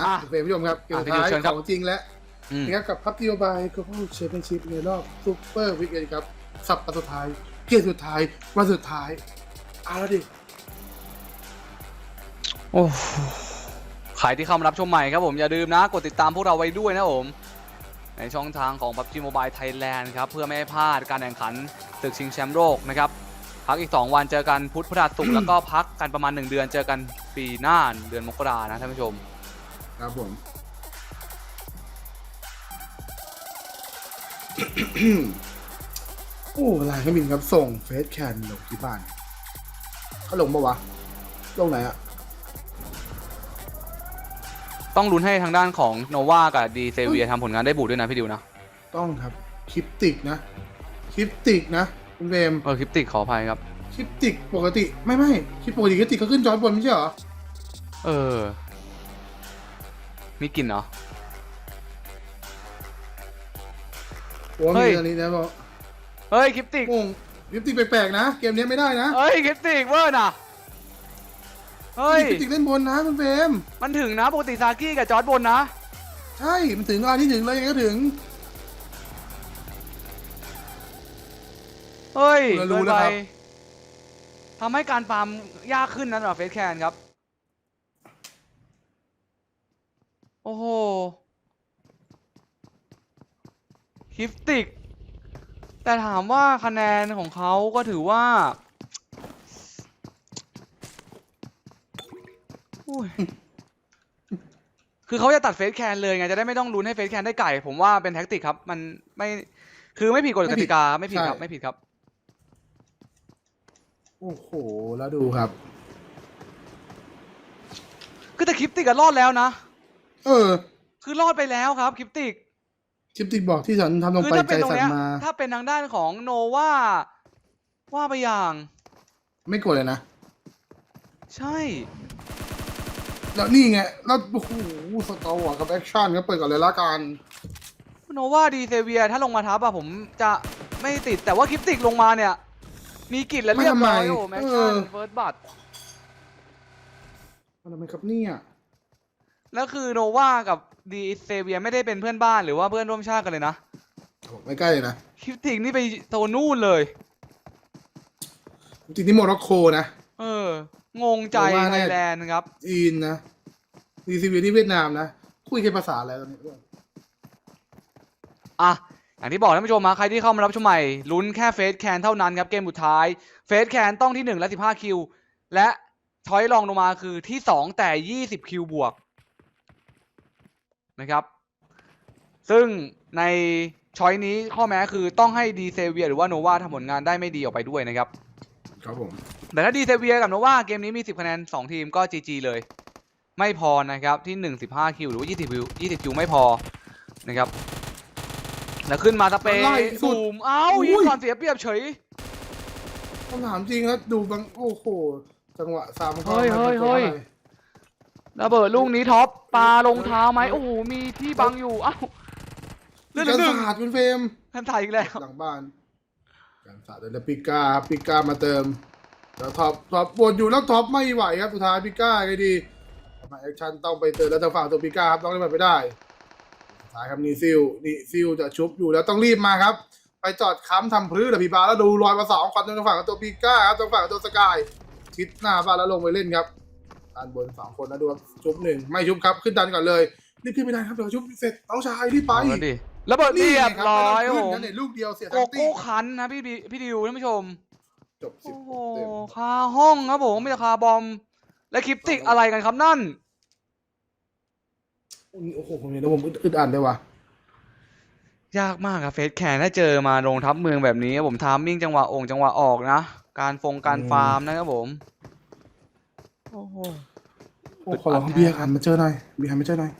อะอะเฟรมผู้ชมครับเกมอะสุดท้ายพี่ดิวเชิญครับของจริงแล้วอืมนะครับกับพับจิโอบายก็ผู้แชมเปี้ยนชิพในรอบซูเปอร์วิกเอนครับสัปดาห์สุดท้ายเกมสุดท้ายวันสุดท้ายเอาละดิโอ้ใครที่เข้ามารับชมใหม่ครับผมอย่าลืมนะกดติดตามพวกเราไว้ด้วยนะผมในช่องทางของ PUBG Mobile Thailand ครับเพื่อไม่ให้พลาดการแข่งขันศึกชิงแชมป์โลกนะครับพักอีก 2 วันเจอกันพุธพฤหัสศุกร์แล้วก็พักกันประมาณ 1 เดือนเจอกันปีหน้าเดือนมกรานะท่านผู้ชม ครับผม โอ้ลายเครื่องบินครับส่งเฟสแคนลงที่บ้านเขาลงปะวะ ลงไหนอะต้องลุ้นให้ทางด้านของโนวากับดีเซเวียทำผลงานได้บูดด้วยนะพี่ดิวนะ ต้องครับคลิปติกนะคลิปติกนะคุณเฟรมเออคลิปติกขออภัยครับคลิปติกปกติไม่ไม่คลิปปกติคลิปติกเขาขึ้นจอยบนไม่ใช่เหรอ เออ มีกลิ่นเหรอ โอ้เฮ้มียอันนี้นะบอกเฮ้ยคลิปติกงงคลิปติกแปลกๆนะ เกมนี้ไม่ได้นะเฮ้ยคลิปติกเวอร์น่ะ เฮ้ยคลิปติกเล่นบนนะคุณเฟรมมันถึงนะปกติซากิกับจอร์ดบนนะ ใช่ มันถึงเวลาที่ถึงเลยยังไงก็ถึง เฮ้ยเรารู้เกินแล้วไปครับทำให้การฟาร์มยากขึ้นนะสำหรับเฟสแคนครับ โอ้โหคลิปติก แต่ถามว่าคะแนนของเขาก็ถือว่าอุ้ยคือเขาจะตัดเฟสแคนเลยไง จะได้ไม่ต้องลุ้นให้เฟสแคนได้ไก่ ผมว่าเป็นแท็กติกครับ มันไม่ คือไม่ผิดกฎกติกา ไม่ผิดครับใช่ไม่ผิดครับ โอ้โห แล้วดูครับ คือแต่คลิปติกอะรอดแล้วนะ เออ คือรอดไปแล้วครับคลิปติกคลิปติกบอกที่ฉันทำลงคืไปถ้าใจเป็นตรงสั่นเนี้ยมา ถ้าเป็นทางด้านของโนว่าว่าไปอย่าง ไม่กดเลยนะ ใช่ แล้วนี่ไง แล้วโอ้โหสตอวอร์กับแอคชั่นก็เปิดก่อนเลยละกัน โนว่าดีเซเวียถ้าลงมาทับอะผมจะไม่ติดแต่ว่าคลิปติกลงมาเนี่ย มีกลิ่นแล้วเรียบร้อยไม่ทำไมโอ้แม็กเอชั่อนเฟิร์สบัตทำไมครับเนี่ย แล้วคือโนว่ากับดีเซเวียไม่ได้เป็นเพื่อนบ้านหรือว่าเพื่อนร่วมชาติกันเลยนะโอ้ไม่ใกล้เลยนะคลิปติกนี่ไปโซนนู่นเลย จริงๆที่โมร็อกโกนะ เออ งงใจโนว่าไทเนี่ย ยแลนด์ครับ จีนนะดีซีวีที่เวียดนามนะ คุยกันภาษาอะไรตอนนี้อะ อย่างที่บอกท่านผู้ชมมาใครที่เข้ามารับชมใหม่ลุ้นแค่เฟสแคนเท่านั้นครับ เกมสุดท้าย เฟสแคนต้องที่ 1 และ 15 คิว และช้อยรองลงมาคือที่ 2 แต่ 20 คิวบวก นะครับ ซึ่งในช้อยนี้ข้อแม้คือต้องให้ดีเซเวียหรือว่าโนวาทำผลงานได้ไม่ดีออกไปด้วยนะครับ ครับผม แต่ถ้าดีเซเวียกับโนวาเกมนี้มี 10 คะแนน 2 ทีมก็ GG เลย ไม่พอนะครับที่ 1 15 คิวหรือว่า 20 คิว 20 คิวไม่พอนะครับ แล้วขึ้นมาสเปไล่ย์สุดสูมเอ้าอุ้ยยิงก่อนเสียเปรียบเฉยคำถามจริงครับดูบางโอ้โหจังหวะสามข้อเฮ้ยมันเฮ้ยเป็นตัวเฮ้ยอะไรระเบิดลูกนี้ท็อปปาลงเท้าไหมโอ้โหมีที่บังอยู่เอ้าเลื่อนการหนึ่งสาดคุณเฟรมทันถ่ายอีกแล้ว หลังบ้าน การสาดเดลปิก้าครับปิก้ามาเติมแล้วท็อปท็อปบนอยู่แล้วท็อปไม่ไหวครับสุดท้ายปิก้าไงดีมาแอคชั่นต้องไปเติมแล้วทางฝั่งตัวปิก้าครับต้องเล่นแบบไม่ได้สุดท้ายครับนีซิลนีซิลจะชุบอยู่แล้วต้องรีบมาครับ ไปจอดค้ำทำพื้นแต่พีบาแล้วดูรอยมาสองควันทางฝั่งของตัวปิก้าครับทางฝั่งของตัวสกายชิดหน้าบ้านแล้วลงไปเล่นครับ ด้านบนสองคนนะดูครับชุบหนึ่งไม่ชุบครับขึ้นดันก่อนเลยรีบขึ้นไม่ได้ครับเดี๋ยวชุบเสร็จน้องชายรีบไปเอาแล้วดิระเบิดเรียบร้อยโอ้โอ้โหโหเนี่ยลูกเดียวเสียโกทั้งตีโก้คันนะพี่บิพี่ดิวท่านผู้ชม จบสิบโอ้โหเต็มคาห้องครับผมมีแต่คาบอม และคลิปติกอะไรกันครับนั่น โอ้โหผมเห็นแล้วผมอึดอัดเลยว่ะยากมากครับเฟสแคนถ้าเจอมาลงทับเมืองแบบนี้ผมทามมิ่งจังหวะองจังหวะออกนะ การฟงการฟาร์มนะครับผม โอ้โห โอ้ขอลองเบียร์หันมาเจอหน่อยเบียร์หันมาเจอหน่อย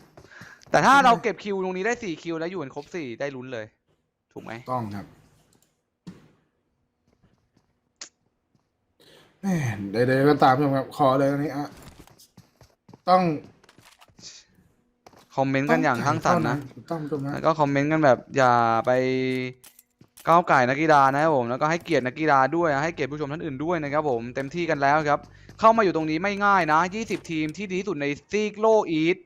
แต่ถ้าเราเก็บคิวตรงนี้ได้สี่คิวแล้วอยู่กันครบสี่ได้ลุ้นเลย ถูกไหมต้องครับแหม่ใดๆก็ตามครับขอเลยอันนี้อะต้องคอมเมนต์กันอย่างทั้งสรรค์นะถูกต้องถูกนะแล้วก็คอมเมนต์กันแบบอย่าไปก้าวไก่นักกีฬานะครับผมแล้วก็ให้เกียรตินักกีฬาด้วยให้เกียรติผู้ชมท่านอื่นด้วยนะครับผมเต็มที่กันแล้วครับ เข้ามาอยู่ตรงนี้ไม่ง่ายนะ 20 ทีมที่ดีที่สุดในซีกโลอีส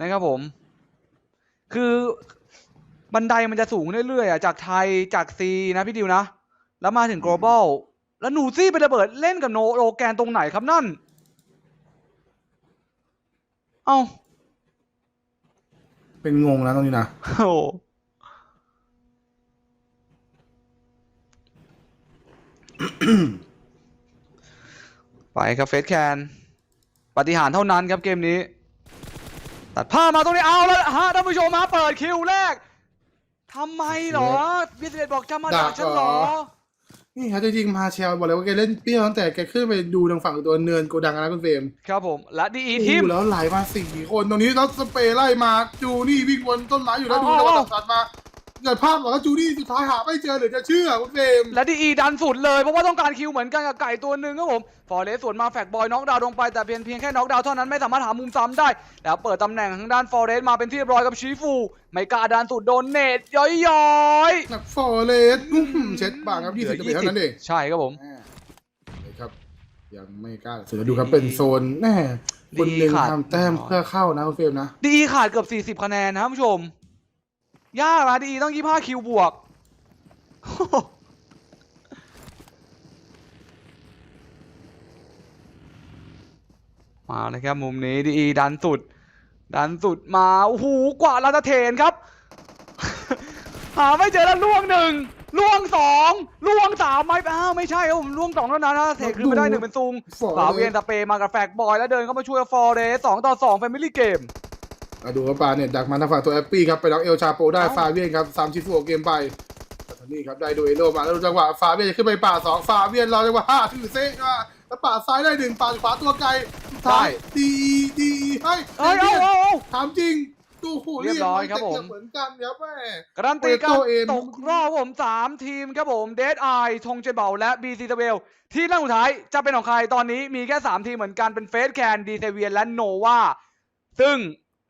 นะครับผม คือบันไดมันจะสูงเรื่อยๆอะจากไทยจากซีนะพี่ดิวนะ แล้วมาถึง global แล้วหนูซี่ไประเบิดเล่นกับโนโลแกนตรงไหนครับนั่น เอ้า เป็นงงแล้วตรงนี้นะโอ้โห ไปครับเฟสแคนปฏิหารย์เท่านั้นครับเกมนี้ ตัดผ้าพมาตรงนี้เอาแล้วฮะท่านผู้ชมมาเปิดคิวแรกทำไมเหรอพีเสบอกจะมาด่าฉันเหรอ นี่ครับจริงๆมาเชลบอกเลยว่าแกเล่นเปรี้ยวตั้งแต่แกขึ้นไปดูทางฝั่งตัวเนินโกดังนะคุณเฟรมครับผมและดีอีทีมโอ้แล้วไหลมาสี่คนตรงนี้แล้วสเปรย์ไล่มาจูนี่วิ่งบนต้นไม้อยู่แล้วดูเอาจังหเอาวะตัดมา เกิดภาพบอกว่าจูนี่สุดท้ายหาไม่เจอหรือจะเชื่อคุณเฟรมและดีอีดันสุดเลยเพราะว่าต้องการคิวเหมือนกันกับไก่ตัวหนึ่งครับผมฟอร์เรสสวนมาแฟกบอยน็อกดาวน์ลงไปแต่เพียงเพียงแค่น็อกดาวน์เท่านั้นไม่สามารถหามุมซ้ำได้ แล้วเปิดตำแหน่งทางด้านฟอร์เรสมาเป็นที่เรียบร้อยกับชีฟูไม่กล้าดันสุดโดนเนตย้อยๆหนักฟอร์เรสเช็ดปากครับยี่สิบเท่านั้นเองใช่ครับผมอ่าเลยครับยังไม่กล้าเสือดูครับเป็นโซนแน่คนหนึ่งดีขาดทำแต้มเพื่อเข้านะคุณเฟรมนะ ดีขาดเกือบ40คะแนนนะครับผู้ชม ยากนะดีต้อง25คิวบวก มานะครับมุมนี้ดีดันสุด ดันสุดมาโอ้โหกว่าลาตาเทนครับ หาไม่เจอแล้วล่วงหนึ่งล่วงสองล่วงสามไม่อ้าวไม่ใช่ครับผมล่วงสองเท่านั้นนะเทคือไม่ได้หนึ่งเป็นซุงฟอร์ฝาเรเวียนสตะเปมากับแฟกบอยแล้วเดินเข้ามาช่วยฟอร์เรสสองต่อสองแฟมิลี่เกม มาดูครับปาเนี่ยดักมาทางฝั่งตัวแอปปี้ครับไปล็อกเอลชาโปได้เอ้าฟาเวียนครับสามชิฟูเกมไปแต่ตอนนี้ครับได้ดูเอโลมาแล้วดูจังหวะฟาเวียนจะขึ้นไปป่าสองฟาเวียนรอจังหวะห้าถือเซ่มาแล้วป่าซ้ายได้หนึ่งป่าขวาตัวไกลสุดท้ายดีดีให้เอ้ยเอาเอาเอาถามจริงดูโหเรียบร้อยครับผมเหมือนกันครับแม่การันตีการโปรโตเอ็มตกรอบครับผมสามทีมครับผมเดดไอทงเจนเบาและบีซีเวลที่นั่งสุดท้ายจะเป็นของใครตอนนี้มีแค่3ทีมเหมือนกันเป็นเฟสแคนดีเซเวียนและโนวาซึ่ง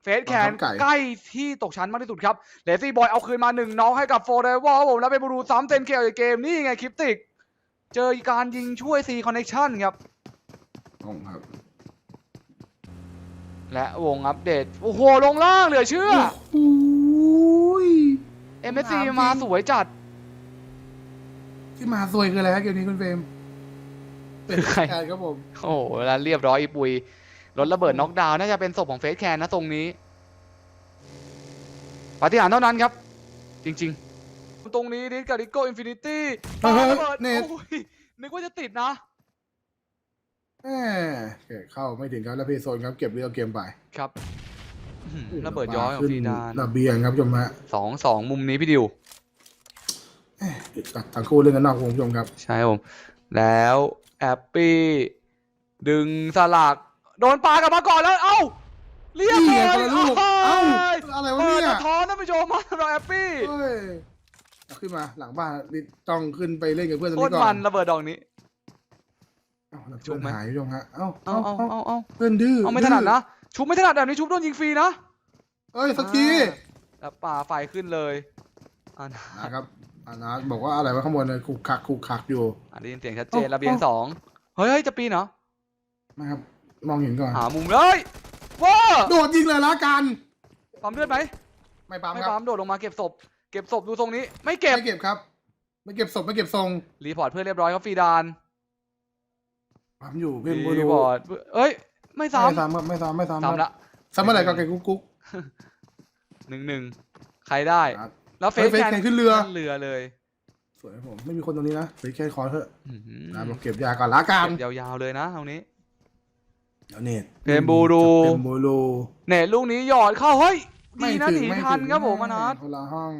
เฟสแคนใกล้ที่ตกชั้นมากที่สุดครับเลซี่บอยเอาคืนมาหนึ่งน้องให้กับโฟร์เรวอครับผมแล้วเป็นบูรูซ้ำเซนเคลในเกมนี่ไงคลิปติก เจอการยิงช่วยซีคอนเนคชั่นครับงงครับ และวงอัปเดต โอ้โห ลงล่างเหลือเชื่อโอ้ย MSC ถามจริงมาสวยจัด ที่มาซวยคืออะไรครับเกมนี้คุณเฟรมเป็นคือใครแทนครับผม โอ้โหแล้วเรียบร้อยอีปุย รถระเบิดน็อกดาวน์น่าจะเป็นศพของเฟสแคนนะตรงนี้ปาฏิหาริย์เท่านั้นครับ จริง ๆ ตรงนี้ดิสกับดิโก้อินฟินิตี้เฮ้ยระเบิดเน็ต โอ้ยนึกว่าจะติดนะ แหมเข้าไม่ถึงครับแล้วเพย์โซนครับเก็บเรียวเกมไปครับอื้อหือระเบิดย้อยของฟีดานระเบียงครับผู้ชมฮะสองสองมุมนี้พี่ดิว แหม่ตัดทั้งคู่เล่นกันนอกวงผู้ชมครับ ใช่ครับผม แล้วแอปปี้ ดึงสลัก โดนปากลับมาก่อนแล้ว เอ้า เรียบนี่ร้ไงอยคนละลูกโอ้ยเอ้าอะไรวะเนี่ย ปิดสะท้อนท่านผู้ชมมาเราแอปปี้ เฮ้ยเอาขึ้นมาหลังบ้านนี่ต้องขึ้นไปเล่นกับเพื่อนตรงโคตนี้รก่อมันนระเบิดดอกนี้ เอ้าแล้วชุเพื่อบนไหมหายผู้ชมฮะเอ้าเอาเอาเอาเอาเพื่อนดื้อเอาไม่ถนัดนะ ชุบไม่ถนัดแบบนี้ชุบโดนยิงฟรีนะเอ้ยสักทีอ่าแล้วป่าไฟขึ้นเลยอ่านะครับอานาบอกว่าอะไรวะข้างบนเลยคุกคักคุกคักอยู่ อ่าได้ยินเสียงชัดเจนระเบียงสองเฮ้ยเฮ้ยจะปีนเหรอนะครับ มองเห็นก่อน หามุมเลยว้าโดดยิงเลยละกัน ปั๊มเลือดไหมไม่ปั๊มไม่ครับ ปั๊มโดดลงมาเก็บศพ เก็บศพดูทรงนี้ ไม่เก็บ ไม่เก็บครับ ไม่เก็บศพไม่เก็บทรงรีพอร์ตเพื่อนเรียบร้อยครับฟรีดานปั๊มอยู่เพื่อนบูรีดูพอร์ตเอ้ย ไม่ไม่ซ้ซ้ำครับไม่ซ้ำไม่ำซ้ำซ้ำละซ้ำเมื่อไหร่ก็ไก่กุ๊กกุ๊ก หนึ่งหนึ่งใครได้ ครับแล้วเฟเฮ้สยเฟซแคนแคนขึ้นเรือขึ้นเรือเลยสวยครับผมไม่มีคนตรงนี้นะไปแค่คอเถอะอื้อหือนะบอกเก็บยาก่อนละกันเก็บยาวๆเลยนะตรงนี้ เดี๋ยวเน็ตเพมบูดูเพมบูดูเน็ตลูกนี้หยอดเข้าเฮ้ยไม่ดีนะถึงหนีไม่ทันถึงครับผมอนัทคนละห้อง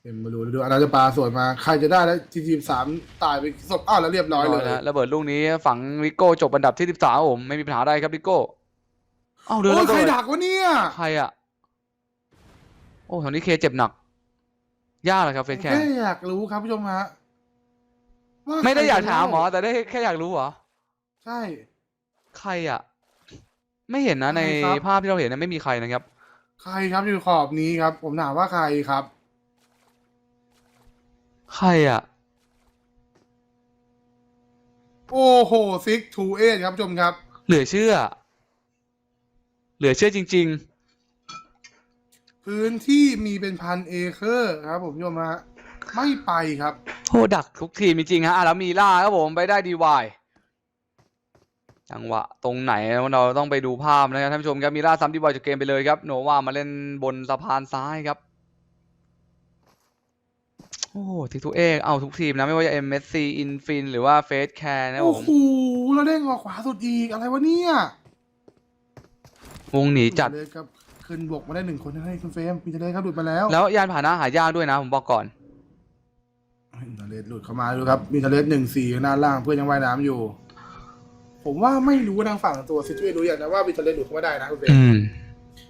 เพมบูดูดูอนาจะปาสวนมา ใครจะได้แล้วทีทีมสามตายไปศพอ้าวแล้วเรียบร้อยเลยนะระเบิดลูกนี้ฝังวิโก้จบอันดับที่13ครับผมไม่มีปัญหาใดครับวิโก้เอ้าเดือโอ้ยระใครเบิดดักวะเนี่ยใครอะโอ้แถวนี้เคเจ็บหนัก ยากเลยครับเฟสแคนแค่อยากรู้ครับผู้ชมฮะว่ไม่ได้อยากถามใครหมอแต่ได้แค่อยากรู้เหรอใช่ ใครอะ ไม่เห็นนะในใครครับ ภาพที่เราเห็นนะไม่มีใครนะครับ ใครครับอยู่ขอบนี้ครับ ผมถามว่าใครครับ ใครอะ โอ้โหซิกทูเอครับผู้ชมครับ เหลือเชื่อ เหลือเชื่อจริง พื้นที่มีเป็นพันเอเคอร์ครับ ผมโยมฮะไม่ไปครับโอ้ดักทุกทีมจริงๆฮะอะแล้วมีล่าครับผมไปได้ดีวาย จังหวะตรงไหนเราต้องไปดูภาพนะครับท่านผู้ชมครับมีล่าซ้ำดีวายจากเกมไปเลยครับโนวามาเล่นบนสะพานซ้ายครับ โอ้ทิกทุกเอกเอาทุกทีมนะ ไม่ว่าจะ MSC Infin หรือว่าเฟสแคร์นะผโอ้มโหเราเด้งออกขวาสุดอีกอะไรวะเนี่ยวงหนีจัด เลยครับขึ้นบกมาได้หนึ่งคนให้คุณเฟรมมีทะเลครับหลุดมาแล้วแล้วยานพาหนะหายากด้วยนะ ผมบอกก่อนมีทะเลหลุดเข้ามาดูครับมีทะเลหนึ่งสี่หน้าล่างเพื่อนยังว่ายน้ำอยู่ ผมว่าไม่รู้ว่าทางฝั่งตัวซิจูเอรู้อย่างนะว่ามีทะเลหลุดเข้ามาได้นะคุณเฟรมอืม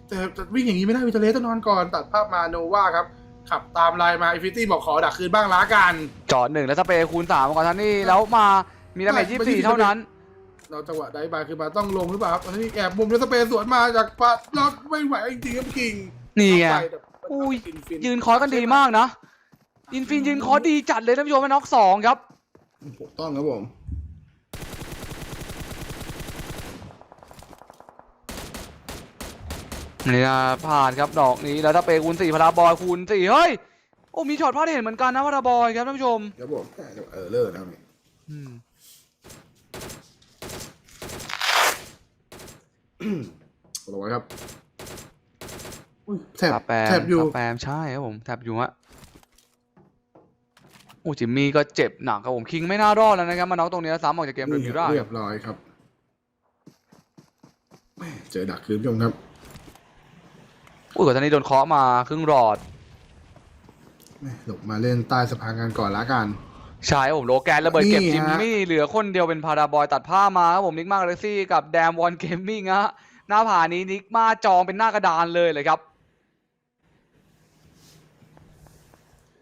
แต่แต่วิ่งอย่างนี้ไม่ได้มีทะเลต้องนอนก่อนตัดภาพมาโนวาครับ ขับตามไลน์มาอิฟิตี้บอกขอดักคืนบ้างล้ากัน จอดหนึ่งแล้วสเปรย์คูณสามก่อนท่านนี่แล้วมามีดาเมจไม่ยี่ไม่สี่ได้เท่านั้น เราจังหวะได้บายคือมาต้องลงหรือเปล่าครับตอนนี้แอบมุมแล้วสเปรย์สวนมาจากพาล็อกไม่ไหวจริงๆครับคิงนี่ไงเอาปแต่มันอุ้ย ฟินฟินยืนคอร์สกันดีมากนะ อินฟินยืนคอร์สดีจัดเลยท่านผู้ชมมาน็อกสองครับ ถูกต้องครับผม นี่นะผ่านครับดอกนี้แล้วถ้าเปย์คูณสี่พาราบอยคูณสี่เฮ้ยโอ้มีช็อตพลาดเห็นเหมือนกันนะพาราบอยครับท่านผู้ชมครับผมเออเลิกนะครับนี่อืมระวังครับอุ้ยแถบตาแปมแถบอยู่ตาแปมใช่ครับผมแถบอยู่ฮะโอ้จิมมี่ก็เจ็บหนักครับผมคิงไม่น่ารอดแล้วนะครับมาน็อกตรงนี้แล้วซ้ำออกจากเกมโดยมิราเรียบร้อยครับแม่เจอดักคืนผู้ชมครับ อุ้ยกว่าตอนนี้โดนเคาะมาครึ่งหลอดแม่หลบมาเล่นใต้สะพานกันก่อนละกันใช่ครับผมโลแกนระเบิดเก็บนี่จิมฮะมี่เหลือคนเดียวเป็นพาราบอยตัดผ้ามาครับผมนิกมาเลซี่กับแดมวอนเกมมิ่งฮะหน้าผานี้นิกมาจองเป็นหน้ากระดานเลยเลยครับ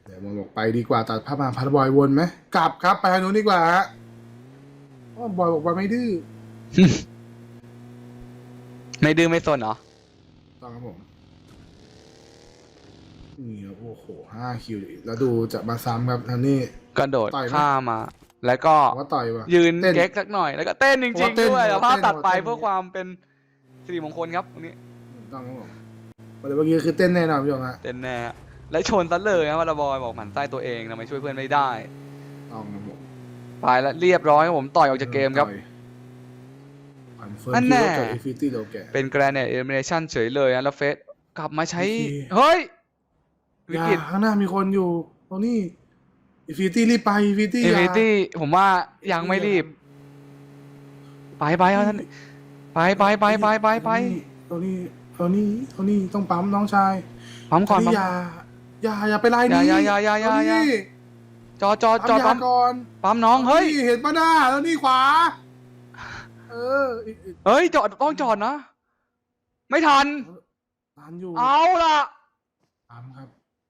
เดี๋ยวมองบอกไปดีกว่าตัดภาพมาพาราบอยวนไหมกลับครับไปทางนู้นดีกว่าฮะเพราะว่าบอยบอกว่าไม่ดื้อไม่ดื้อไม่สนเหรอต้องครับผมนี่ครับ โอ้โหห้าคิวแล้วดูจะมาซ้ำครับทางนี้ กระโดดต่อยไหม ข้ามมา แล้วก็ผมว่าต่อยว่ะ ยืนเต้นเก๊กสักหน่อย แล้วก็เต้นจผมริงว่าเต้ๆนด้วยผมเอาว่าภาพเต้นตัดไปผมว่าเต้น เพื่อความเป็นสิริมงคลครับตรงนี้ต้องครับผมประเด็นเมื่อกี้คือเต้นแน่นอนพี่ชมฮะเต้นแน่และชนซะเลยนะพาราบอยบอกหมันไส้ตัวเองทำไมช่วยเพื่อนไม่ได้ต้องครับผมไปแล้วเรียบร้อยครับผมต่อยออกจากเกมครับ คอนเฟิร์มอันคิแน่วกับอิฟิตี้โลแก เป็นแกรนเนตเอลิมิเนชันเฉยเลยนะแล้วเฟสกลับมาใช้วิกฤตเฮ้ย วิอย่ากฤตข้างหน้ามีคนอยู่ตรงนี้อิฟิตี้รีบไปอิฟิตี้เอลิตี้ผมว่ายังไม่รีบ ไปไปเอาท่านไปไปไปไปไปไปตรงนี้ตรงนี้ตรงนี้ต้องปั๊มน้องชายปั๊มก่อนนี่ปั๊ม อย่า อย่า อย่าไปไล่นี้อย่าอย่าอย่าอย่าอย่าตรงนี้จอจอจอปั๊ปั๊มมยาก่อนปั๊มน้องเฮ้ยนี่เห็นปะหน้าแล้วนี่ขวา เอออีกอีกเฮ้ยจอดต้องจอดนะ ไม่ทัน ทันอยู่ เอาล่ะปั๊มครับ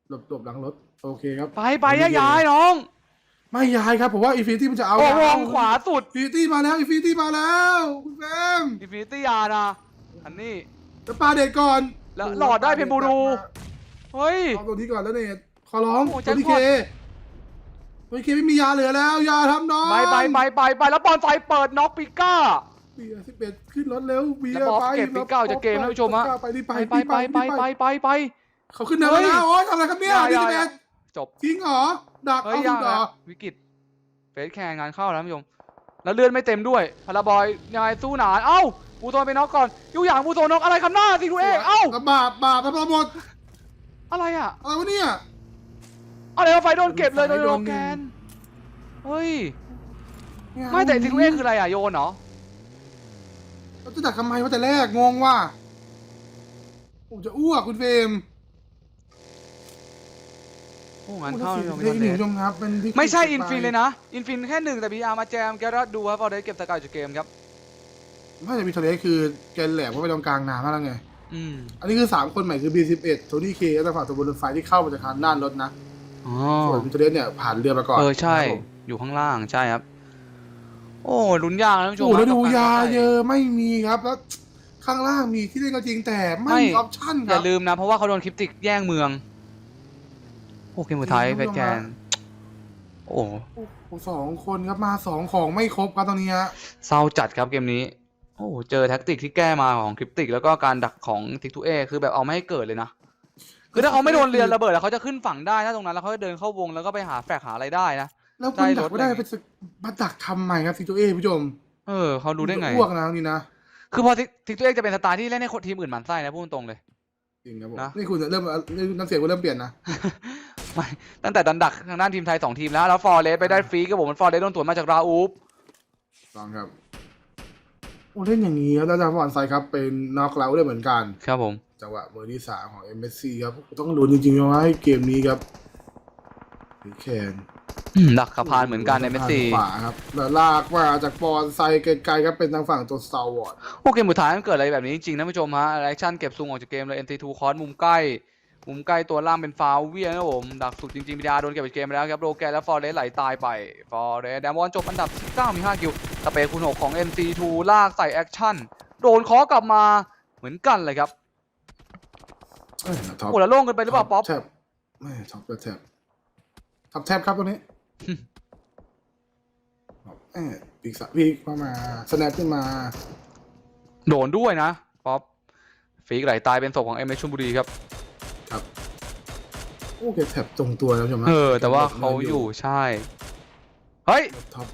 หลบหลบหลังรถ โอเคครับ ไปไปย้ายย้ายน้องไม่ย้ายครับ ผมว่าอิฟิตี้มันจะเอาโอ้ยาวงขวาสุดอิฟิตี้มาแล้วอิฟิตี้มาแล้วคุณแซมอินฟินิตี้ยานะอันนี้จะปาเด็กก่อนแล้วหลอดได้เพนบูรูเฮ้ยเอาตัวนี้ก่อนแล้วเนทขอร้องโอ้ตัวนี้แจ็เคคพอตตัวนี้เคไม่มียาเหลือแล้วยาทำน้องไปไปไปไปไปแล้วบอลไฟเปิดน็อกปิก้าเบียร์สิบเอ็ดขึ้นรถเร็วเบียแล้วร์บอสไปเก็บปีเก้าจากเกมนะผู้ชมฮะไปรีบไปไปไปไปไปไปไปไป เขาขึ้นเนินแล้วเฮ้ยนะโอ๊ยทำอะไรครับเนี่ยอย่าดีอย่าสิบอย่าเอ็ดจบจริงเหรอดักเฮ้ยเอายัสุงดเหรอนะวิกฤตเฟสแข่งงานเข้าแล้วท่านผู้ชมแล้วเลื่อนไม่เต็มด้วยพาราบอยยังไงสู้หนานเอ้าบูโตนไปน็อกก่อนยูอย่างบูโตนน็อกอะไรคำหน้าสิทูเอกเอ้าแล้วบาปบาปทำหมดอะไรอะอะไรวะเนี่ยอะไรวะไฟโดนเก็บเลยโดนไฟโดโลนแกนเฮ้ยเนี่ยไม่แต่สิทูเอกคืออะไรอะโยนเหรอเราจะดักทำไมวะแต่แรกงงว่ะผมจะอ้วกคุณเฟรม โอ้งานเข้าเลยเพลงหนึ่งผู้ชมครับเป็นวิกฤตไม่ใช่สุดอินฟินไปเลยนะ อินฟินแค่หนึ่งแต่บีอาร์มาแจมแกรัดดูครับพอได้เก็บสกายจากเกมครับไม่แต่มีทะเลคือแกนแหลมว่าไปตรงกลางน้ำมาแล้วไงอืมอันนี้คือสามคนใหม่คือ B11 โทนี่เคแล้วฝั่งตัวบนรถไฟที่เข้ามาจากทางด้านรถนะอ๋อส่วนมิทะเลเนี่ยผ่านเรือมาก่อนเออใช่ครับผมอยู่ข้างล่างใช่ครับ โอ้ลุ้นยากนะท่านผู้ชมโอ้แล้วครับดูกับกรยาได้เยอะไม่มีครับแล้วข้างล่างมีที่เล่นก็จริงแต่ไม่ไม่มีออปชั่นคอรัย่าบลืมนะ เพราะว่าเขาโดนคลิปติกแย่งเมือง โอ้เกมสุดท้ายจริงเพชรแกน โอ้โอ้โหสองคนครับมาสองของไม่ครบครับตอนนี้ฮะเศร้าจัดครับเกมนี้ โอ้เจอแท็กติกที่แก้มาของคลิปติก แล้วก็การดักของทิกทูเอคือแบบเอาไม่ให้เกิดเลยนะคือถ้าเขาไม่โดนเรือนระเบิดแล้วเขาจะขึ้นฝั่งได้ถ้าตรงนั้นแล้วเขาจะเดินเข้าวงแล้วก็ไปหาแฝกหาอะไรได้นะแล้วได้มันดักไม่ได้อะไปสึกมาดักทำใหม่ครับซิโจเอผู้ชมเออเขารู้ได้ไงอ้วกนะนี่นะคือพอทิกตัวเอจะเป็นสไตล์ที่เล่นให้คนทีมอื่นหมั่นไส้นะพูดตรงเลยจริงครับผมนี่คุณเริ่มน้ำเสียงคุณเริ่มเปลี่ยนนะ ไม่ตั้งแต่ดันดักทางด้านทีมไทยสองทีมแล้ว แล้วฟอร์เรสไปได้ฟรีก็บอกมันฟอร์เรสโดนตรวจมาจากราอูฟลองครับโอ้เล่นอย่างนี้ครับแล้วจากฟอนไซครับเป็นน็อกเราได้เหมือนกัน ครับผมจังหวะมือที่สามของ MSC ครับต้องลุ้นจริงๆว่าให้เกมนี้ครับพีแคนอืมดักขับพานเหมือนกันในเมสซี่ขวาครับแล้วลากมาจากบอลไซไกลๆครับเป็นทางฝั่งตัวสตาร์วอร์ดโอเกมสุดท้ายมันเกิดอะไรแบบนี้จริงๆนะผู้ชมฮะแอคชั่นเก็บซุงออกจากเกมเลย NT2 คอร์สมุมใกล้ มุมใกล้ตัวล่างเป็นฟาวเวียนะครับผมดักสุดจริงๆพิดาโดนเก็บจากเกมไปแล้วครับโรแกนและฟอร์เรสไหลตายไปฟอร์เรสแดมอนจบอันดับที่9มี5คิวสเปรย์คูณ6ของ NC2 ลากใส่แอคชั่นโดนเคอกลับมาเหมือนกันเลยครับเอ้ยท็อปโอ้แล้วโล่งเกันไปหรือเปล่าป๊อปแท็บไม่ท็อปกับแท็บท็อปแท็บครับตัวนี้เอ้ยปีกสะปีกเข้ามาสแนปขึ้นมา โดนด้วยนะป๊อปฟีกไหลตายเป็นศพของเอ็มเอชลบุรีครับครับ โอ้เก็บแท็บตรงตัวแล้วใช่ไหมเออ แต่ว่าเขาอยู่ใช่ เฮ้ย ท็อป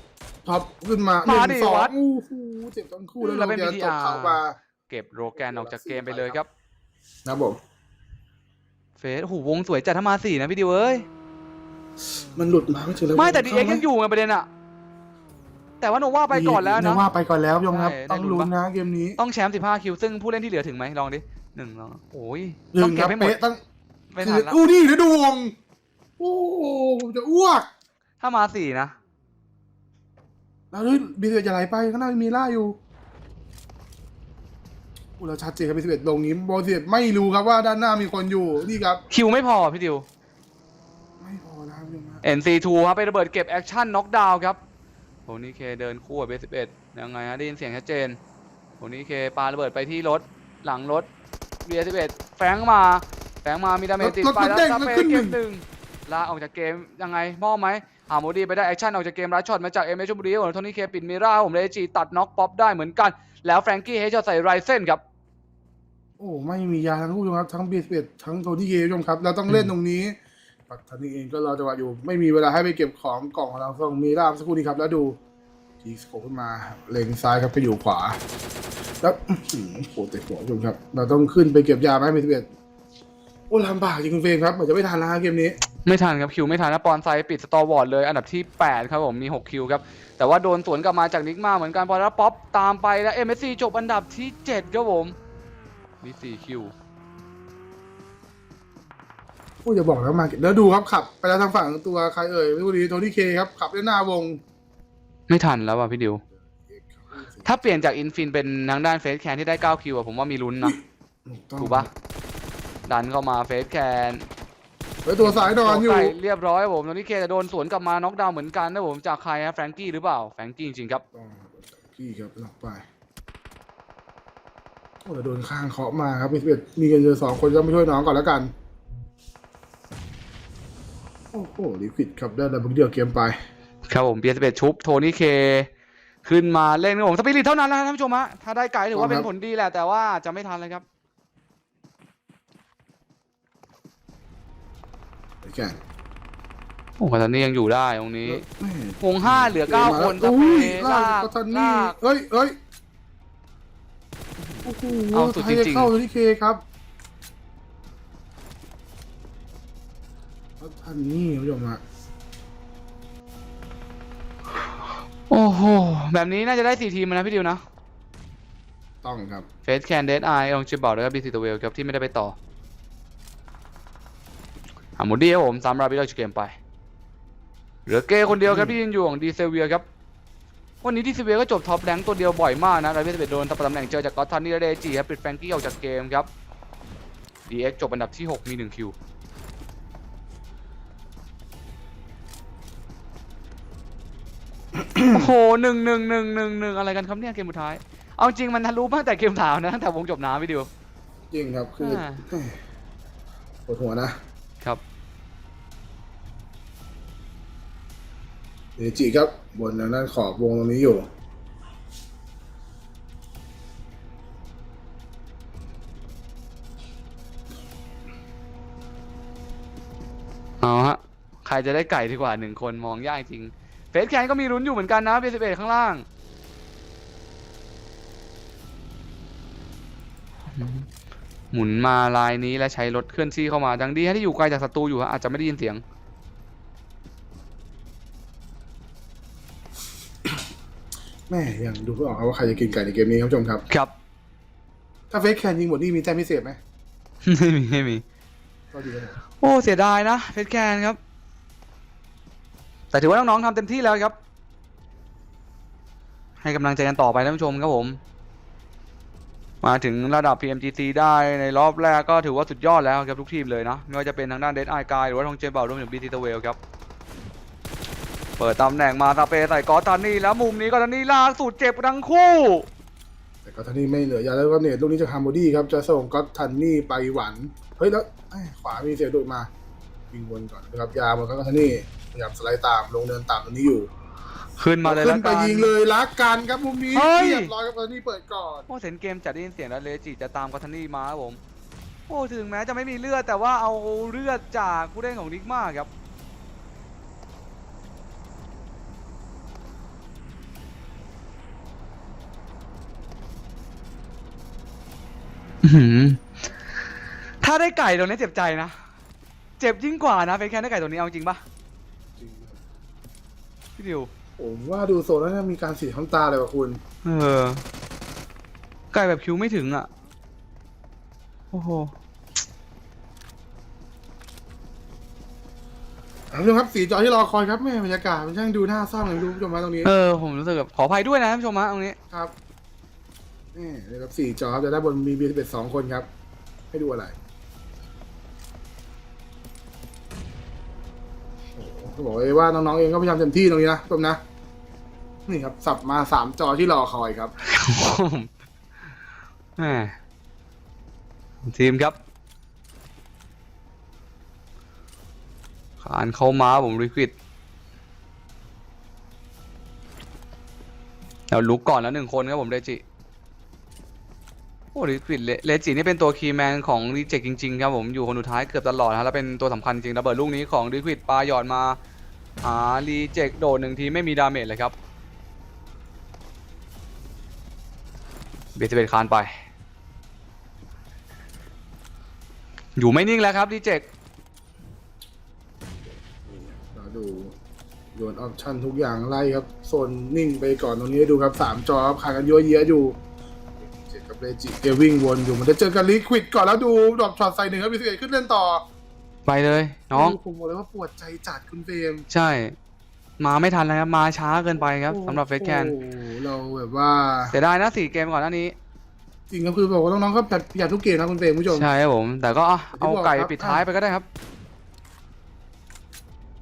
ท็อปขึ้นมาหมานึ่ดิงสองวัดอู้หูเจ็บทั้งคู่แล้วแล้วเป็นโรแก BTR ตกเข้ามาเก็บโรแกนออกจากเกมไปเลยครับ นะครับผมเฟสโอ้โหวงสวยจัดถ้ามาสี่นะพี่ดิวเอ้ย มันหลุดมาไม่ถึงแล้วไม่แต่ดีเอ็กยังอยู่ไงประเด็นอะแต่ว่าโนว่าไปก่อนแล้วโนนะ ว่าไปก่อนแล้วยงครับ ใช่ต้องได้ลุ้นลุ้นปะ นะเกมนี้ต้องแชมป์15 คิว ซึ่งผู้เล่นที่เหลือถึงไหมลองดิหนึ่งลองโอ้ยหนึ่ต้องงคเก็รับบให้หมด เป๊ะตั้ง ไม่ทันละอู้นี่เดี๋ยวดูวงโอ้โหผมจะอ้วกถ้ามาสี่นะ แล้วด้วยบีสิบเอ็ดจะไหลไปข้างหน้ามีล่าอยู่อู้เราชัดเจนครับบีสิบเอ็ดลงนี้บอลสิบเอ็ดไม่รู้ครับว่าด้านหน้ามีคนอยู่นี่ครับ คิวไม่พอพี่ดิว ไม่พอนะครับยงครับ NC2 ครับไประเบิดเก็บแอคชั่นน็อกดาวน์ครับโทนี่เคเดินคู่กับเบส11ยังไงฮะได้ยินเสียงชัดเจนโทนี่เคปาระเบิดไปที่รถ หลังรถเบีย11แฟงมา แฟงมามีดาเมจติดไปแล้วสเปย์เกมหนึ่งลากออกจากเกมยังไงมอบไหมหาโมดีไปได้แอคชั่นออกจากเกมรัชช็อตมาจากเอ็มเอชบุรีของโทนี่เคปิดมิราผมเลจีตัดน็อกป๊อปได้เหมือนกัน แล้วแฟรงกี้เฮจใส่ไรเซนครับโอ้ไม่มียาทั้งคู่ครับทั้งบีสิบเอ็ดทั้งโทนี่เกมครับเราต้องเล่นตรงนี้ปัตตานีเองก็รอจังหวะอยู่ ไม่มีเวลาให้ไปเก็บของกล่องของเราส่งมีล่ามสักครู่นี้ครับแล้วดูทีสโคปขึ้นมาเลนซ้ายครับไปอยู่ขวาแล้วอื้อหือโหเตะหัวคุณผู้ชมครับ เราต้องขึ้นไปเก็บยาไหมบีสิบเอ็ดโอ้ลำบากจริงคุณเฟรมครับเหมือนจะไม่ทันแล้วครับเกมนี้ ไม่ทันครับคิวไม่ทันนะปอนไซปิดสตอร์วอร์ดเลยอันดับที่ 8 ครับผมมี 6 คิวครับ แต่ว่าโดนสวนกลับมาจากนิกมาเหมือนกันพอแล้วป๊อปตามไปแล้ว MSC จบอันดับที่ 7 ครับผมมี4คิวโอ้อย่าบอกแล้วมาแล้วดูครับขับ ไปแล้วทางฝั่งตัวใครเอ่ยไม่รู้ดีโทนี่เคครับขับด้านหน้าวง ไม่ทันแล้วว่ะพี่ดิว ถ้าเปลี่ยนจากอินฟินเป็นทางด้านเฟสแคนที่ได้ 9 คิวอะผมว่ามีลุ้นนะต้องถูกปะ ดันเข้ามาเฟสแคนแล้วตัวสายนอนอยู่ไก่เรียบร้อยครับผมตอนนี้เคจะโดนสวนกลับมาน็อกดาวน์เหมือนกันนะผมจากใครฮะแฟรงกี้หรือเปล่าแฟรงกี้จริงๆครับต้องพี่ครับหลอกไปโอ้แต่โดนข้างเคาะมาครับมีสิบเอ็ดมีกันเจอสองคนจะมาช่วยน้องก่อนแล้วกัน โอ้โหลิควิดครับได้ดับเบิลเดียวเกมไป ครับผมเบียร์สเปชุบโทนี่เคขึ้นมาเล่นครับผมสปิริตเท่านั้นแล้วท่านผู้ชมฮะถ้าได้ไก่ถือว่าเป็นผลดีแหละแต่ว่าจะไม่ทันเลยครับ ไอ้แก่นโอ้โหตอนนี้ยังอยู่ได้ตรงนี้แม่วงห้าเหลือเก้าคนสอุ้เปยย์ลาลากกก็ทันนี่ลาก เอ้ยเอ้ยโอ้โหเอาสุดไทยจริงๆ เข้าที่เคครับแล้วทันนี่คุณผู้ชมฮะโอ้โห แบบนี้น่าจะได้สี่ทีมนะพี่ดิวนะ ต้องครับ เฟสแคนเดสไอลองชิบบอกแล้วก็บีซีตัวเวลครับที่ไม่ได้ไปต่อ หามูดี้ครับผมสามราบิลเกมไป เหลือเก้คนเดียวครับที่ยืนอยู่ของดีเซเวียครับ วันนี้ดีเซเวียก็จบท็อปแรงค์ตัวเดียวบ่อยมากนะไรเวสเบดโดนตำแหน่งเจอจากกอตทันนี่และเดจีครับปิดแฟรงกี้ออกจากเกมครับดีเอ็กจบอันดับที่ 6 มี1คิวโอ้โหหนึ่งหนึ่งหนึ่งหนึ่งหนึ่งอะไรกันครับเนี่ยเกมสุดท้าย เอาจริงมันทะลุมาตั้งแต่เกมถามนะตั้งแต่วงจบน้ำพี่ดิวจริงครับคืออ่าแหม่ปวดหัวนะ เดจิครับบนทางด้านขอบวงตรงนี้อยู่ เอาฮะ ใครจะได้ไก่ดีกว่าหนึ่งคนมองยากจริง เฟสแคนก็มีลุ้นอยู่เหมือนกันนะเบสิเบข้างล่าง หมุนมาลายนี้และใช้รถเคลื่อนที่เข้ามาดังดีฮะที่อยู่ไกลจากศัตรูอยู่ฮะอาจจะไม่ได้ยินเสียง แม่ยังดูไม่ออกครับว่าใครจะกินไก่ในเกมนี้ครับผู้ชมครับ ครับ ถ้าเฟสแคนยิงหมดนี่มีแต้มพิเศษไหมไม่มีไม่มีก็ดีครับผมโอ้เสียดายนะเฟสแคนครับ แต่ถือว่าน้องๆทำเต็มที่แล้วครับ ให้กำลังใจกันต่อไปท่านผู้ชมครับผม มาถึงระดับ PMGC ได้ในรอบแรกก็ถือว่าสุดยอดแล้วครับทุกทีมเลยนะไม่ว่าจะเป็นทางด้านเดนไอกายหรือว่าทองเจมเบลรวมถึงบีทีตเวลครับ เปิดตำแหน่งมาตาเปใส่กอตานี่แล้วมุมนี้กอตานี่ล่าสุดเจ็บทั้งคู่ แต่ก็ทันนี่ไม่เหลือยาแล้วก็เนตลูกนี้จากฮาร์โมดี้ครับจะส่งก็อตทันนี่ไปหวันเฮ้ยแล้วเอ้ยขวามีเสียดุมาวิ่งวนก่อนนะครับยาวมันก็ทันนี่พยายามสไลด์ตามลงเนินตามตรงนี้อยู่ขึ้นมาเลยขึ้แล้วนไปกัน ยิงเลยรักกันครับมุมนี้เฮ้ย เรียบร้อยครับทันนี่เปิดก่อนโอ้เห็นเกมจัดได้ยินเสียงแล้วเลจิจะตามกอตานี่มาครับผม โอ้ถึงแม้จะไม่มีเลือดแต่ว่าเอาเลือดจากผู้เล่นของนิกมาครับ อื้อหือ ถ้าได้ไก่ตรงนี้เจ็บใจนะ เจ็บยิ่งกว่านะเฟคแคนได้ไก่ตรงนี้เอาจริงปะจริงครับพี่ดิว ผมว่าดูโซนแล้วน่ามีการสีน้ำตาเลยว่ะคุณ เออ ไก่แบบคิวไม่ถึงอะ โอ้โหท่านผู้ชมครับสีจอที่รอคอยครับแม่บรรยากาศมันช่างดูน่าเศร้าเลยดูผู้ชมมาตรงนี้เออ ผมรู้สึกแบบขออภัยด้วยนะท่านผู้ชมฮะตรงนี้ ครับ นี่นะครับสี่จอครับจะได้บนมีบีเป็นสองคนครับ ให้ดูอะไรโอ้โหเขาบอกเลยว่าน้องๆเองก็พยายามเต็มที่ตรงนี้นะผู้มนะ นี่ครับ สับมาสามจอที่รอคอยครับแหมทีมครับขานเข้ามาผมรีควิดเราลุกก่อนแล้วหนึ่งคนครับผมเรจิ โอ้รีควิดเลจินี่เป็นตัวคีย์แมนของรีเจคจริงๆครับผมอยู่คนสุดท้ายเกือบตลอดนะแล้วเป็นตัวสำคัญจริงระเบิดลูกนี้ของรีควิดปาหยอดมาหารีเจคโดดหนึ่งทีไม่มีดาเมจเลยครับเบสเบสคานไป อยู่ไม่นิ่งแล้วครับดีเจกเราดูโยนออปชั่นทุกอย่างไล่ครับโซนนิ่งไปก่อนตรงนี้ดูครับสามจอครับขากันเยอะแยะอยู่ เจ็ดกับเรจิเกวิ่งวนอยู่มันจะเจอกันลิควิดก่อนแล้วดูดรอปช็อตใส่หนึ่งครับบีสิเอ็ดขึ้นเล่นต่อไปเลยน้อง ผมบอกเลยว่าปวดใจจัดคุณเฟรมใช่ มาไม่ทันแล้วครับ มาช้าเกินไปครับสำหรับเฟสแคนโอ้โหเราแบบว่า เสียดายนะสี่เกมก่อนหน้านี้ จริงก็คือบอกว่าน้องๆก็แบบอยากทุกเกมนะคุณเฟรมผู้ชม ใช่ครับผม แต่ก็อะเอาไก่ครับปิดท้ายไปก็ได้ครับ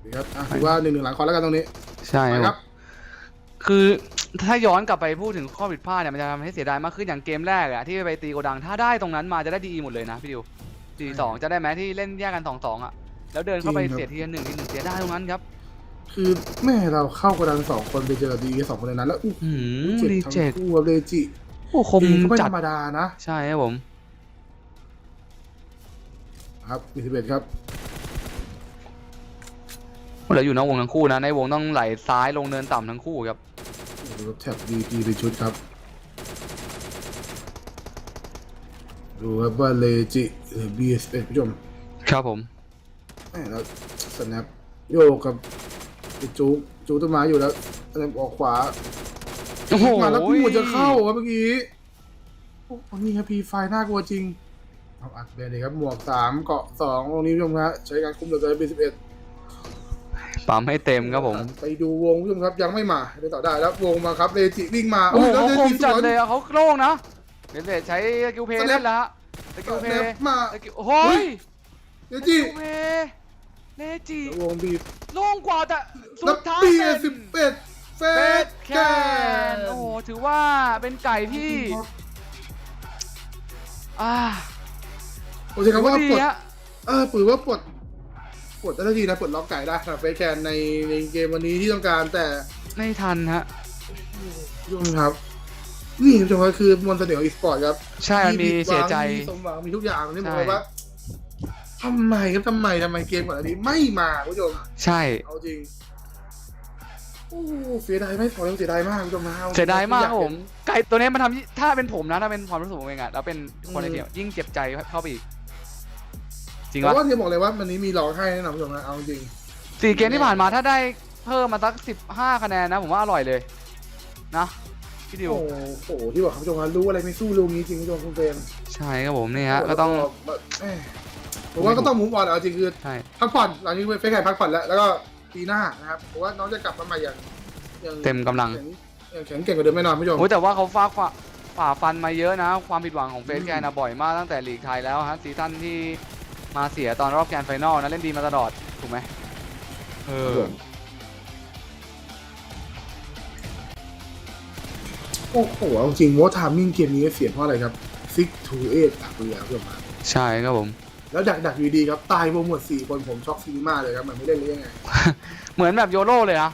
ดีครับอะถือว่าหนึ่งหนึ่งหลังคอแล้วกันตรงนี้ ใช่ไปคครัรับบคือ ถ้าย้อนกลับไปพูดถึงข้อผิดพลาดเนี่ยมันจะทำให้เสียดายมากขึ้นอย่างเกมแรกอะที่ไปตีโกดังถ้าได้ตรงนั้นมาจะได้ดีหมดเลยนะพี่ดิวตีสองจะได้ไหมที่เล่นแยกกันสองสองอะแล้วเดินเข้าไปจริงครับเสียทีละหนึ่งทีหนึ่งเสียได้ตรงนั้นครับ คือแม่เราเข้ากระดังสองคนไปเจอดีสองคนในนั้น แล้วอู้หืมเจ็บดีทั้งเจกคู่ครับเรจิโอ้คมจริงก็ไม่จัธดรรมดานะ ใช่ครับผม ครับบีสิบเอ็ดครับเหลืออยู่นอกวงทั้งคู่นะ ในวงต้องไหลซ้ายลงเนินต่ำทั้งคู่ครับดูค รับแท็บดีพีเป็นชุดครับ ดูครับว่าเลจิหรือบีเอ็ดผู้ชมครับผมแม่แล้วสแนปโยกกับไอ้จูจูต้นไม้อยู่แล้วสแนปออกขวาโอ้โหมาแล้วกูจะเข้าครับเมื่อกี้ โอ้โหนี่ครับพีไฟน่ากลัวจริงเอาอัดไปเลยครับหมวกสามเกาะสองตรงนี้ผู้ชมครับใช้การคุมเหลือเกินบีสิบเอ็ด ปั๊มให้เต็มครับผม ไปดูวงผู้ชมครับยังไม่มาไปต่อได้แล้ววงมาครับเลจิวิ่งมาโอ้โหแล้วเขาเลคมจิสจัดวนเลยอะเขาโล่งนะเดนเดใช้สกิลเพย์สแนปเล่นแล้วฮะสกิลเพแนย์ปมาสกิลโอ้ยเลสจิกิลเพย์เลจิวงบีบโล่งกว่าแต่สุแล้วดท้ายปีเป็นสิบเอ็ดเฟเฟสสแคแคนนโอ้โหถือว่าเป็นไก่ที่อ่าผมใช้คำว่าดีปลดฮะ เออปือว่าปลด ปลดได้ทีนะปลดล็อกไก่ได้สำหรับเฟสแคนในในเกมวันนี้ที่ต้องการแต่ไม่ทันฮะยุ่งครับนี่คุณผู้ชมครับคือมนต์เสน่ห์ของอีสปอร์ตครับใช่มันมีผิดหวังเสียใจมีสมหวังมีทุกอย่างนี่ผมใช่บอกว่าทำไมครับทำไมทำไมเกมก่อนอันนี้ไม่มาคุณผู้ชมใช่เอาจริงโอ้เสียดายไหมขอเรื่องเสียดายมากคุณผู้ชมนะอจริงเสียดายมากครับอผเห็มนไก่ตัวนี้มันทำถ้าเป็นผมนะถ้าเป็นความรู้สึกผมเองอะแล้วเป็นคนในอืมทีมยิ่งเจ็บใจเข้าไปอีก จริงแต่วะว่าเทียบอกเลยว่าวันนี้มีร้องไห้แน่นอนคุณผู้ชมนะเอาจริง สี่เกมที่ผ่านมาถ้าได้เพิ่มมาสักสิบห้าคะแนนนะ ผมว่าอร่อยเลย นะพี่ดิวโอ้โหที่บอกครับคุณผู้ชมนะรู้อะไรไม่สู้ลุงนี้จริงคุณผู้ชมคุณเฟรมใช่ครับผมนี่ฮะก็ต้องเอ้ยผมว่าก็ต้องมุมออนเอาจริงคือใช่พักผ่อนหลังนี้เฟซไก่พักผ่อนแล้วแล้วก็ปีหน้านะครับเพราะว่าน้องจะกลับมาใหม่อย่างอย่างเต็มกำลังแข็อย่างแข็งเก่งกว่าเดิมแน่นอนคุณผู้ชม โอ้ยแต่ว่าเขาฟาฝ่าฝ่าฟันมาเยอะนะ ความผิดหวังของเฟสแกนนะบ่อยมากตั้งแต่ลีกไทยแล้วฮะซีซั่นที่ มาเสียตอนรอบแกรนด์ไฟนอลนะเล่นดีมาตลอด ถูกไหมเออโอ้โหเอาจริงว่าทามมิ่งเกมนี้เสียเพราะอะไรครับซิกทูเอทดักเรือเพื่อนมา ใช่ครับผม แล้วดักดักอยู่ดีครับ ตายวงหมดสี่คนผมช็อกซีนีมาเลยครับ มันไม่เล่นเลยยังไง เหมือนแบบโยโร่เลยนะ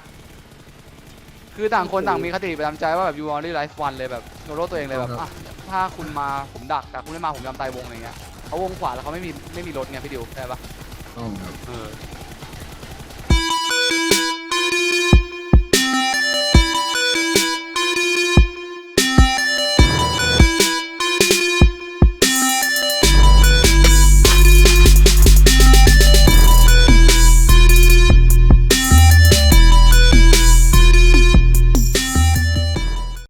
คือต่างคนต่างมีคติประจำใจว่าแบบยูออ l ลี่ไลฟ์วันเลยแบบโยโร่ตัวเองเลยแบบครับอะถ้าคุณมาผมดักแต่คุณไม่มาผมยอมตายวงอะไรเงี้ย เขาวงขวาแล้วเขาไม่มีไม่มีรถไงพี่ดิวใช่ปะต้องครับ เออ